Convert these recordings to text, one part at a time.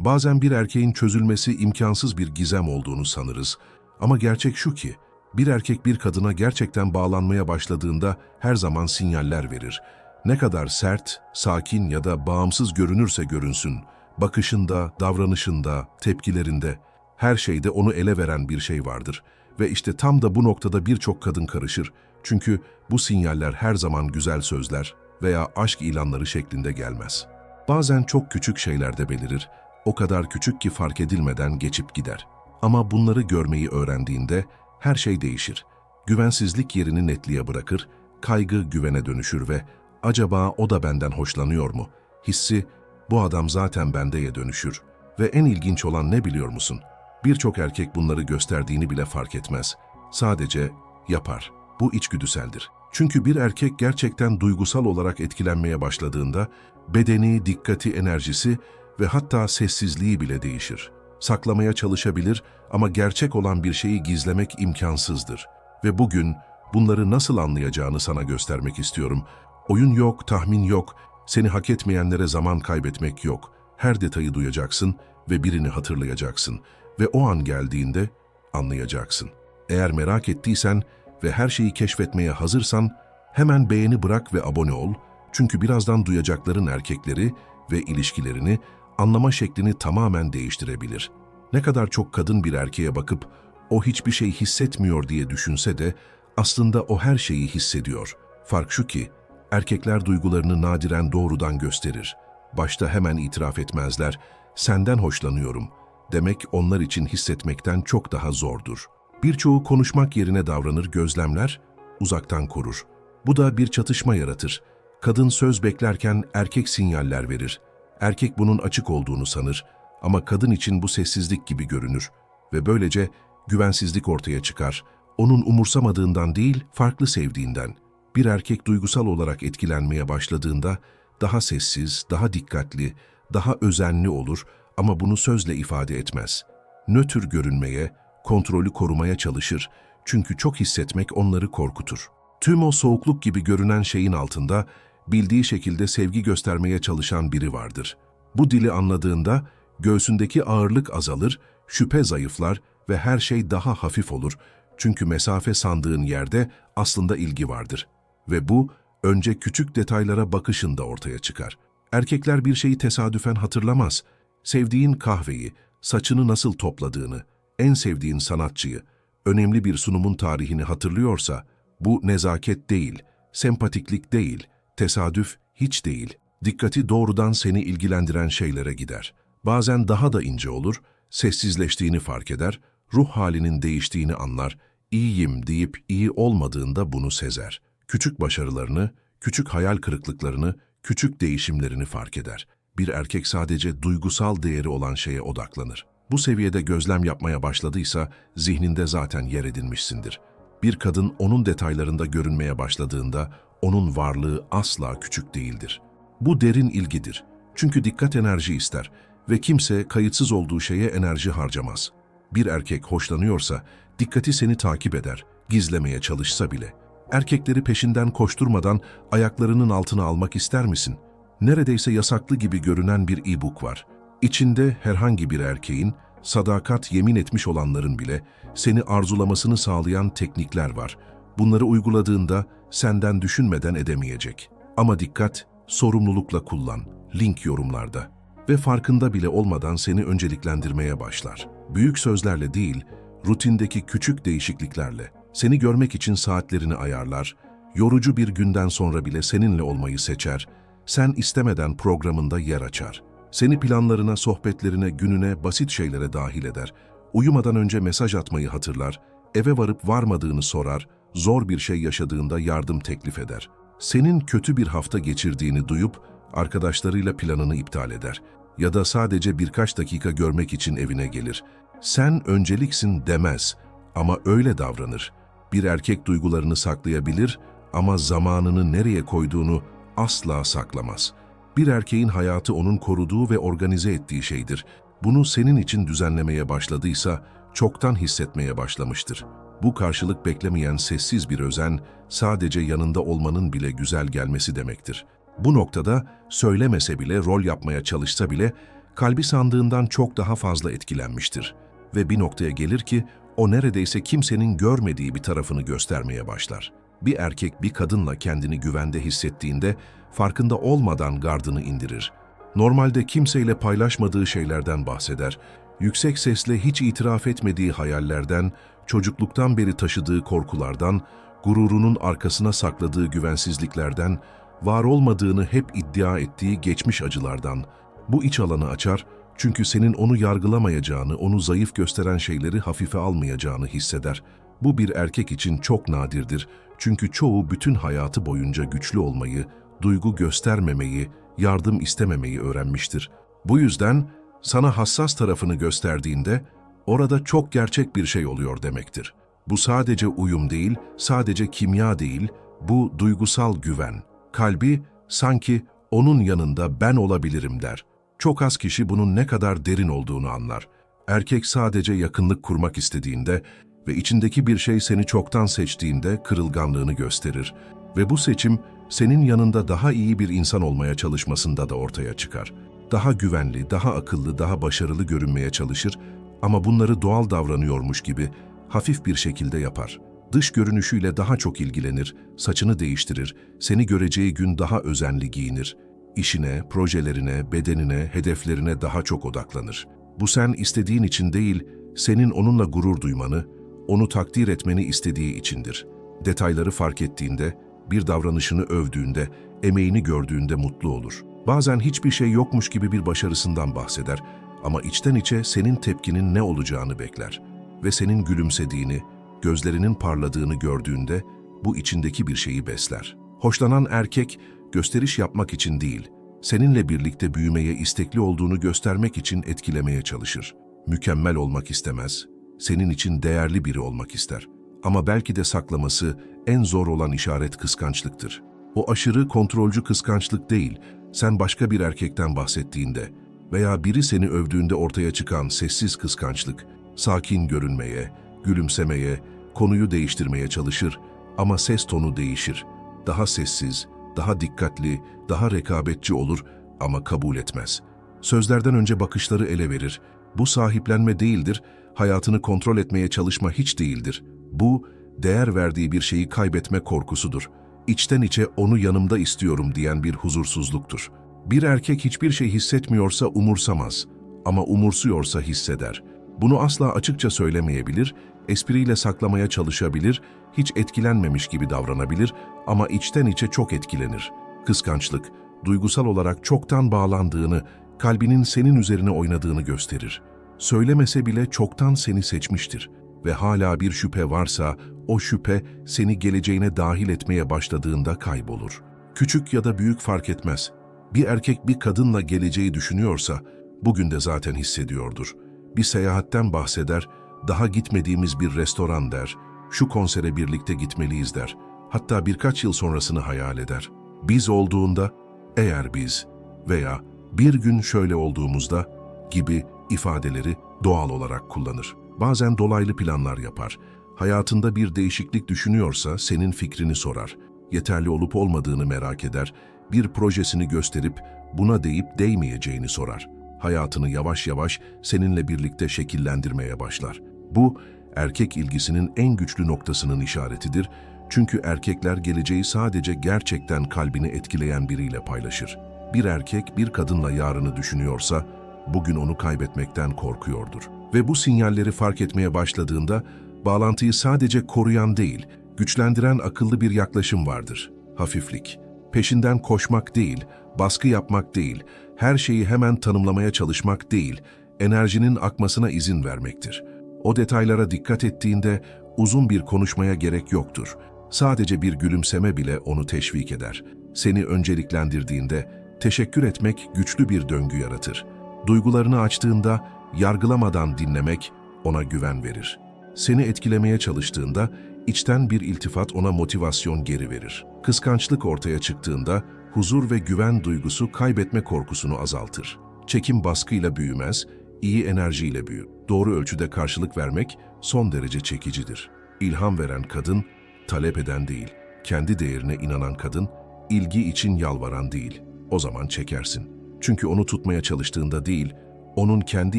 Bazen bir erkeğin çözülmesi imkansız bir gizem olduğunu sanırız. Ama gerçek şu ki, bir erkek bir kadına gerçekten bağlanmaya başladığında her zaman sinyaller verir. Ne kadar sert, sakin ya da bağımsız görünürse görünsün, bakışında, davranışında, tepkilerinde, her şeyde onu ele veren bir şey vardır. Ve işte tam da bu noktada birçok kadın karışır. Çünkü bu sinyaller her zaman güzel sözler veya aşk ilanları şeklinde gelmez. Bazen çok küçük şeylerde belirir, o kadar küçük ki fark edilmeden geçip gider. Ama bunları görmeyi öğrendiğinde her şey değişir. Güvensizlik yerini netliğe bırakır, kaygı güvene dönüşür ve acaba o da benden hoşlanıyor mu? Hissi bu adam zaten bendeye dönüşür. Ve en ilginç olan ne biliyor musun? Birçok erkek bunları gösterdiğini bile fark etmez. Sadece yapar. Bu içgüdüseldir. Çünkü bir erkek gerçekten duygusal olarak etkilenmeye başladığında bedeni, dikkati, enerjisi ve hatta sessizliği bile değişir. Saklamaya çalışabilir ama gerçek olan bir şeyi gizlemek imkansızdır. Ve bugün bunları nasıl anlayacağını sana göstermek istiyorum. Oyun yok, tahmin yok, seni hak etmeyenlere zaman kaybetmek yok. Her detayı duyacaksın ve birini hatırlayacaksın. Ve o an geldiğinde anlayacaksın. Eğer merak ettiysen ve her şeyi keşfetmeye hazırsan hemen beğeni bırak ve abone ol. Çünkü birazdan duyacakların erkekleri ve ilişkilerini anlama şeklini tamamen değiştirebilir. Ne kadar çok kadın bir erkeğe bakıp o hiçbir şey hissetmiyor diye düşünse de aslında o her şeyi hissediyor. Fark şu ki erkekler duygularını nadiren doğrudan gösterir. Başta hemen itiraf etmezler. Senden hoşlanıyorum. Demek onlar için hissetmekten çok daha zordur. Birçoğu konuşmak yerine davranır, gözlemler, uzaktan korur. Bu da bir çatışma yaratır. Kadın söz beklerken erkek sinyaller verir. Erkek bunun açık olduğunu sanır ama kadın için bu sessizlik gibi görünür ve böylece güvensizlik ortaya çıkar. Onun umursamadığından değil, farklı sevdiğinden. Bir erkek duygusal olarak etkilenmeye başladığında daha sessiz, daha dikkatli, daha özenli olur ama bunu sözle ifade etmez. Nötr görünmeye, kontrolü korumaya çalışır çünkü çok hissetmek onları korkutur. Tüm o soğukluk gibi görünen şeyin altında bildiği şekilde sevgi göstermeye çalışan biri vardır. Bu dili anladığında göğsündeki ağırlık azalır, şüphe zayıflar ve her şey daha hafif olur. Çünkü mesafe sandığın yerde aslında ilgi vardır. Ve bu önce küçük detaylara bakışında ortaya çıkar. Erkekler bir şeyi tesadüfen hatırlamaz. Sevdiğin kahveyi, saçını nasıl topladığını, en sevdiğin sanatçıyı, önemli bir sunumun tarihini hatırlıyorsa, bu nezaket değil, sempatiklik değil, tesadüf hiç değil. Dikkati doğrudan seni ilgilendiren şeylere gider. Bazen daha da ince olur, sessizleştiğini fark eder, ruh halinin değiştiğini anlar, iyiyim deyip iyi olmadığında bunu sezer. Küçük başarılarını, küçük hayal kırıklıklarını, küçük değişimlerini fark eder. Bir erkek sadece duygusal değeri olan şeye odaklanır. Bu seviyede gözlem yapmaya başladıysa zihninde zaten yer edinmişsindir. Bir kadın onun detaylarında görünmeye başladığında onun varlığı asla küçük değildir. Bu derin ilgidir. Çünkü dikkat enerji ister ve kimse kayıtsız olduğu şeye enerji harcamaz. Bir erkek hoşlanıyorsa dikkati seni takip eder, gizlemeye çalışsa bile. Erkekleri peşinden koşturmadan ayaklarının altına almak ister misin? Neredeyse yasaklı gibi görünen bir e-book var. İçinde herhangi bir erkeğin, sadakat yemin etmiş olanların bile seni arzulamasını sağlayan teknikler var. Bunları uyguladığında senden düşünmeden edemeyecek. Ama dikkat, sorumlulukla kullan, link yorumlarda. Ve farkında bile olmadan seni önceliklendirmeye başlar. Büyük sözlerle değil, rutindeki küçük değişikliklerle. Seni görmek için saatlerini ayarlar, yorucu bir günden sonra bile seninle olmayı seçer, sen istemeden programında yer açar. Seni planlarına, sohbetlerine, gününe, basit şeylere dahil eder. Uyumadan önce mesaj atmayı hatırlar, eve varıp varmadığını sorar, zor bir şey yaşadığında yardım teklif eder. Senin kötü bir hafta geçirdiğini duyup arkadaşlarıyla planını iptal eder ya da sadece birkaç dakika görmek için evine gelir. Sen önceliksin demez ama öyle davranır. Bir erkek duygularını saklayabilir ama zamanını nereye koyduğunu asla saklamaz. Bir erkeğin hayatı onun koruduğu ve organize ettiği şeydir. Bunu senin için düzenlemeye başladıysa çoktan hissetmeye başlamıştır. Bu karşılık beklemeyen sessiz bir özen, sadece yanında olmanın bile güzel gelmesi demektir. Bu noktada söylemese bile, rol yapmaya çalışsa bile kalbi sandığından çok daha fazla etkilenmiştir. Ve bir noktaya gelir ki o neredeyse kimsenin görmediği bir tarafını göstermeye başlar. Bir erkek bir kadınla kendini güvende hissettiğinde farkında olmadan gardını indirir. Normalde kimseyle paylaşmadığı şeylerden bahseder, yüksek sesle hiç itiraf etmediği hayallerden, çocukluktan beri taşıdığı korkulardan, gururunun arkasına sakladığı güvensizliklerden, var olmadığını hep iddia ettiği geçmiş acılardan. Bu iç alanı açar çünkü senin onu yargılamayacağını, onu zayıf gösteren şeyleri hafife almayacağını hisseder. Bu bir erkek için çok nadirdir çünkü çoğu bütün hayatı boyunca güçlü olmayı, duygu göstermemeyi, yardım istememeyi öğrenmiştir. Bu yüzden sana hassas tarafını gösterdiğinde orada çok gerçek bir şey oluyor demektir. Bu sadece uyum değil, sadece kimya değil, bu duygusal güven. Kalbi sanki onun yanında ben olabilirim der. Çok az kişi bunun ne kadar derin olduğunu anlar. Erkek sadece yakınlık kurmak istediğinde ve içindeki bir şey seni çoktan seçtiğinde kırılganlığını gösterir. Ve bu seçim senin yanında daha iyi bir insan olmaya çalışmasında da ortaya çıkar. Daha güvenli, daha akıllı, daha başarılı görünmeye çalışır ama bunları doğal davranıyormuş gibi hafif bir şekilde yapar. Dış görünüşüyle daha çok ilgilenir, saçını değiştirir, seni göreceği gün daha özenli giyinir. İşine, projelerine, bedenine, hedeflerine daha çok odaklanır. Bu sen istediğin için değil, senin onunla gurur duymanı, onu takdir etmeni istediği içindir. Detayları fark ettiğinde, bir davranışını övdüğünde, emeğini gördüğünde mutlu olur. Bazen hiçbir şey yokmuş gibi bir başarısından bahseder ama içten içe senin tepkinin ne olacağını bekler. Ve senin gülümsediğini, gözlerinin parladığını gördüğünde bu içindeki bir şeyi besler. Hoşlanan erkek gösteriş yapmak için değil, seninle birlikte büyümeye istekli olduğunu göstermek için etkilemeye çalışır. Mükemmel olmak istemez, senin için değerli biri olmak ister. Ama belki de saklaması en zor olan işaret kıskançlıktır. O aşırı kontrolcü kıskançlık değil, sen başka bir erkekten bahsettiğinde veya biri seni övdüğünde ortaya çıkan sessiz kıskançlık, sakin görünmeye, gülümsemeye, konuyu değiştirmeye çalışır ama ses tonu değişir. Daha sessiz, daha dikkatli, daha rekabetçi olur ama kabul etmez. Sözlerden önce bakışları ele verir. Bu sahiplenme değildir, hayatını kontrol etmeye çalışma hiç değildir. Bu, değer verdiği bir şeyi kaybetme korkusudur. İçten içe onu yanımda istiyorum diyen bir huzursuzluktur. Bir erkek hiçbir şey hissetmiyorsa umursamaz ama umursuyorsa hisseder. Bunu asla açıkça söylemeyebilir, espriyle saklamaya çalışabilir, hiç etkilenmemiş gibi davranabilir ama içten içe çok etkilenir. Kıskançlık, duygusal olarak çoktan bağlandığını, kalbinin senin üzerine oynadığını gösterir. Söylemese bile çoktan seni seçmiştir ve hala bir şüphe varsa o şüphe seni geleceğine dahil etmeye başladığında kaybolur. Küçük ya da büyük fark etmez. Bir erkek bir kadınla geleceği düşünüyorsa bugün de zaten hissediyordur. Bir seyahatten bahseder, daha gitmediğimiz bir restoran der, şu konsere birlikte gitmeliyiz der. Hatta birkaç yıl sonrasını hayal eder. Biz olduğunda, eğer biz veya bir gün şöyle olduğumuzda gibi ifadeleri doğal olarak kullanır. Bazen dolaylı planlar yapar. Hayatında bir değişiklik düşünüyorsa senin fikrini sorar. Yeterli olup olmadığını merak eder. Bir projesini gösterip buna deyip değmeyeceğini sorar. Hayatını yavaş yavaş seninle birlikte şekillendirmeye başlar. Bu, erkek ilgisinin en güçlü noktasının işaretidir. Çünkü erkekler geleceği sadece gerçekten kalbini etkileyen biriyle paylaşır. Bir erkek bir kadınla yarını düşünüyorsa, bugün onu kaybetmekten korkuyordur. Ve bu sinyalleri fark etmeye başladığında, bağlantıyı sadece koruyan değil, güçlendiren akıllı bir yaklaşım vardır. Hafiflik. Peşinden koşmak değil, baskı yapmak değil, her şeyi hemen tanımlamaya çalışmak değil, enerjinin akmasına izin vermektir. O detaylara dikkat ettiğinde uzun bir konuşmaya gerek yoktur. Sadece bir gülümseme bile onu teşvik eder. Seni önceliklendirdiğinde teşekkür etmek güçlü bir döngü yaratır. Duygularını açtığında yargılamadan dinlemek ona güven verir. Seni etkilemeye çalıştığında içten bir iltifat ona motivasyon geri verir. Kıskançlık ortaya çıktığında huzur ve güven duygusu kaybetme korkusunu azaltır. Çekim baskıyla büyümez, iyi enerjiyle büyür. Doğru ölçüde karşılık vermek son derece çekicidir. İlham veren kadın, talep eden değil, kendi değerine inanan kadın, ilgi için yalvaran değil. O zaman çekersin. Çünkü onu tutmaya çalıştığında değil, onun kendi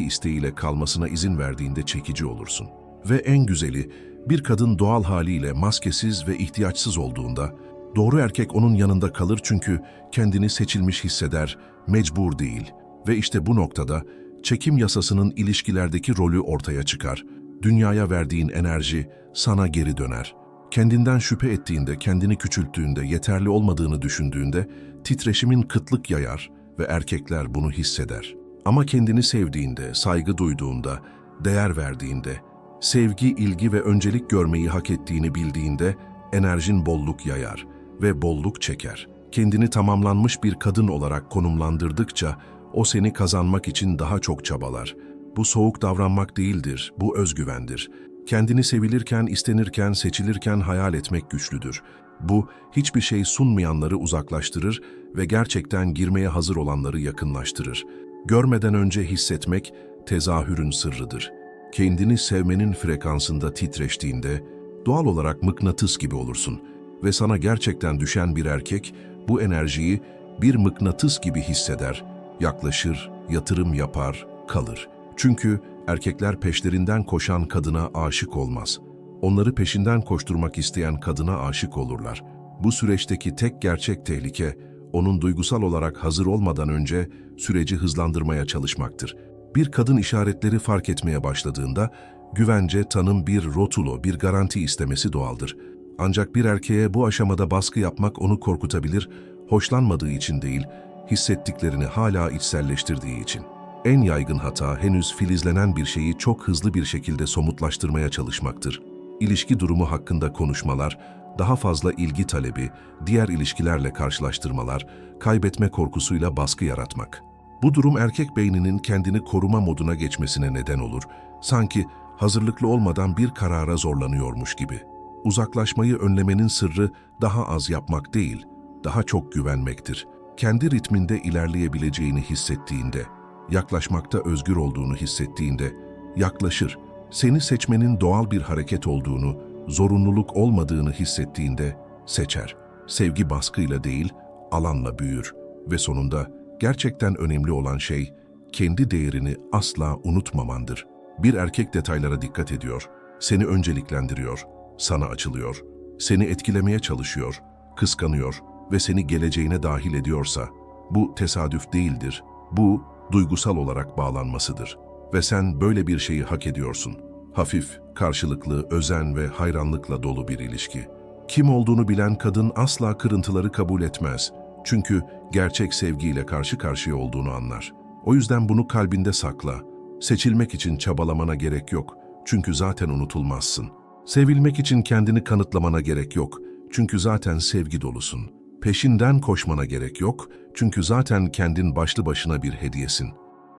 isteğiyle kalmasına izin verdiğinde çekici olursun. Ve en güzeli, bir kadın doğal haliyle maskesiz ve ihtiyaçsız olduğunda, doğru erkek onun yanında kalır çünkü kendini seçilmiş hisseder, mecbur değil. Ve işte bu noktada çekim yasasının ilişkilerdeki rolü ortaya çıkar. Dünyaya verdiğin enerji sana geri döner. Kendinden şüphe ettiğinde, kendini küçülttüğünde, yeterli olmadığını düşündüğünde titreşimin kıtlık yayar ve erkekler bunu hisseder. Ama kendini sevdiğinde, saygı duyduğunda, değer verdiğinde, sevgi, ilgi ve öncelik görmeyi hak ettiğini bildiğinde enerjin bolluk yayar ve bolluk çeker. Kendini tamamlanmış bir kadın olarak konumlandırdıkça o seni kazanmak için daha çok çabalar. Bu soğuk davranmak değildir, bu özgüvendir. Kendini sevilirken, istenirken, seçilirken hayal etmek güçlüdür. Bu, hiçbir şey sunmayanları uzaklaştırır ve gerçekten girmeye hazır olanları yakınlaştırır. Görmeden önce hissetmek, tezahürün sırrıdır. Kendini sevmenin frekansında titreştiğinde, doğal olarak mıknatıs gibi olursun ve sana gerçekten düşen bir erkek, bu enerjiyi bir mıknatıs gibi hisseder, yaklaşır, yatırım yapar, kalır. Çünkü erkekler peşlerinden koşan kadına aşık olmaz. Onları peşinden koşturmak isteyen kadına aşık olurlar. Bu süreçteki tek gerçek tehlike, onun duygusal olarak hazır olmadan önce süreci hızlandırmaya çalışmaktır. Bir kadın işaretleri fark etmeye başladığında, güvence, tanım bir rotulo, bir garanti istemesi doğaldır. Ancak bir erkeğe bu aşamada baskı yapmak onu korkutabilir, hoşlanmadığı için değil, hissettiklerini hala içselleştirdiği için. En yaygın hata henüz filizlenen bir şeyi çok hızlı bir şekilde somutlaştırmaya çalışmaktır. İlişki durumu hakkında konuşmalar, daha fazla ilgi talebi, diğer ilişkilerle karşılaştırmalar, kaybetme korkusuyla baskı yaratmak. Bu durum erkek beyninin kendini koruma moduna geçmesine neden olur. Sanki hazırlıklı olmadan bir karara zorlanıyormuş gibi. Uzaklaşmayı önlemenin sırrı daha az yapmak değil, daha çok güvenmektir. Kendi ritminde ilerleyebileceğini hissettiğinde, yaklaşmakta özgür olduğunu hissettiğinde, yaklaşır. Seni seçmenin doğal bir hareket olduğunu, zorunluluk olmadığını hissettiğinde seçer. Sevgi baskıyla değil, alanla büyür ve sonunda gerçekten önemli olan şey kendi değerini asla unutmamandır. Bir erkek detaylara dikkat ediyor, seni önceliklendiriyor, sana açılıyor, seni etkilemeye çalışıyor, kıskanıyor ve seni geleceğine dahil ediyorsa bu tesadüf değildir. Bu duygusal olarak bağlanmasıdır. Ve sen böyle bir şeyi hak ediyorsun. Hafif, karşılıklı, özen ve hayranlıkla dolu bir ilişki. Kim olduğunu bilen kadın asla kırıntıları kabul etmez. Çünkü gerçek sevgiyle karşı karşıya olduğunu anlar. O yüzden bunu kalbinde sakla. Seçilmek için çabalamana gerek yok. Çünkü zaten unutulmazsın. Sevilmek için kendini kanıtlamana gerek yok. Çünkü zaten sevgi dolusun. Peşinden koşmana gerek yok. Çünkü zaten kendin başlı başına bir hediyesin.